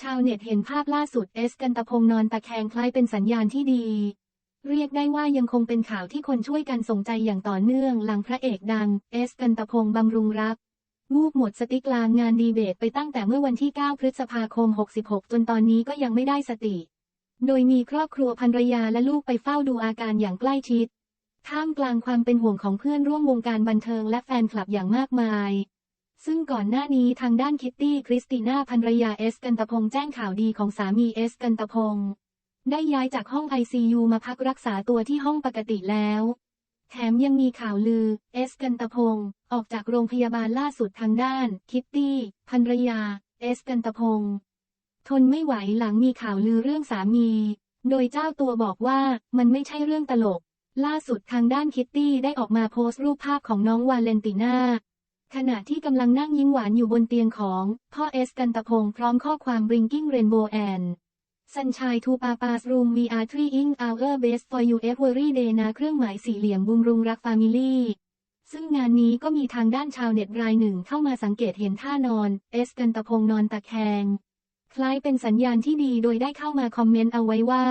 ชาวเน็ตเห็นภาพล่าสุดเอสกันตะพงนอนตะแคงคล้ายเป็นสัญญาณที่ดี เรียกได้ว่ายังคงเป็นข่าวที่คนช่วยกันสงใจอย่างต่อเนื่องหลังพระเอกดังเอสกันตะพงบำรุงรักวูบหมดสติกลางงานดีเบตไปตั้งแต่เมื่อวันที่ 9 พฤษภาคม 66 จนตอนนี้ก็ยังไม่ได้สติ โดยมีครอบครัวภรรยาและลูกไปเฝ้าดูอาการอย่างใกล้ชิด ท่ามกลางความเป็นห่วงของเพื่อนร่วมวงการบันเทิงและแฟนคลับอย่างมากมาย ซึ่งก่อนหน้านี้ทางด้านคิตตี้คริสติน่าภรรยาเอสกันตพงแจ้งข่าวดีของสามีเอสกันตพงได้ย้ายจากห้อง ICU มาพักรักษาตัวที่ห้องปกติแล้ว แถมยังมีข่าวลือ เอสกันตพงออกจากโรงพยาบาลล่าสุดทางด้าน คิตตี้ภรรยา เอสกันตพงทนไม่ไหวหลังมีข่าวลือเรื่องสามี โดยเจ้าตัวบอกว่ามันไม่ใช่เรื่องตลก ล่าสุดทางด้านคิตตี้ได้ออกมาโพสต์รูปภาพของน้องวาเลนติน่า ขณะที่กำลังนั่งยิ้มหวานอยู่บนเตียงของ พ่อเอสกันตะพงพร้อมข้อความ bringing rainbow and sunshine to papa's room we are trying our best for you every day นะเครื่องหมายสี่เหลี่ยมบุมรุงรัก family ซึ่งงานนี้ก็มีทางด้านชาวเน็ตรายหนึ่งเข้ามาสังเกตเห็นท่านอน เอสกันตะพงนอนตะแคง คล้ายเป็นสัญญาณที่ดีโดยได้เข้ามาคอมเมนต์เอาไว้ว่า